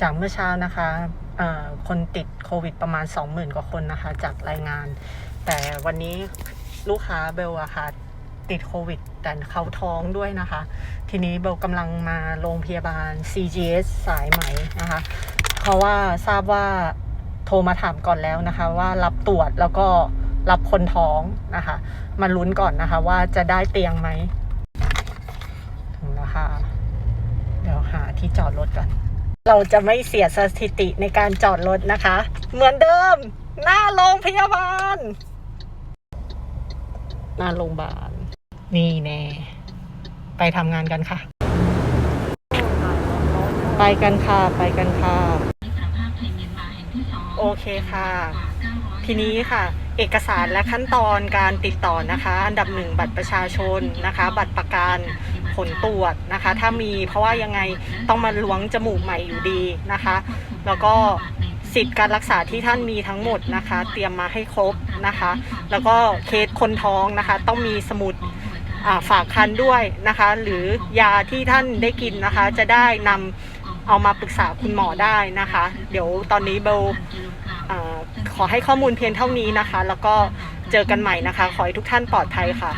จากเมื่อเช้านะคะคนติดโควิดประมาณ 20,000 กว่าคนนะคะ จากรายงาน แต่วันนี้ลูกค้าเบลอะค่ะติดโควิด แต่เขาท้องด้วยนะคะ ทีนี้เบลกำลังมาโรงพยาบาล CGS สายไหมนะคะ เพราะว่าทราบว่าโทรมาถามก่อนแล้วนะคะ ว่ารับตรวจแล้วก็รับคนท้องนะคะ มาลุ้นก่อนนะคะ ว่าจะได้เตียงไหมถึงแล้วค่ะเดี๋ยวหาที่จอดรถก่อน เราจะไม่เสียสถิติในการจอดรถนะคะ เหมือนเดิม หน้าโรงพยาบาล หน้าโรงพยาบาล นี่แน่ ไปทำงานกันค่ะ ไปกันค่ะไปกันค่ะ โอเคค่ะ ทีนี้ค่ะ เอกสารและขั้นตอนการติดต่อนะคะ อันดับหนึ่งบัตรประชาชนนะคะ บัตรประกัน ผลตรวจนะคะ ถ้ามีเพราะว่ายังไงต้องมาล้วงจมูกใหม่อยู่ดีนะคะ แล้วก็สิทธิ์การรักษาที่ท่านมีทั้งหมดนะคะ เตรียมมาให้ครบนะคะ แล้วก็เคสคนท้องนะคะ ต้องมีสมุดอ่าฝากคันด้วยนะคะ หรือยาที่ท่านได้กินนะคะ จะได้นำเอามาปรึกษาคุณหมอได้นะคะ เดี๋ยวตอนนี้เบลเออขอให้ข้อมูลเพียงเท่านี้นะคะ แล้วก็เจอกันใหม่นะคะ ขอให้ทุกท่านปลอดภัยค่ะ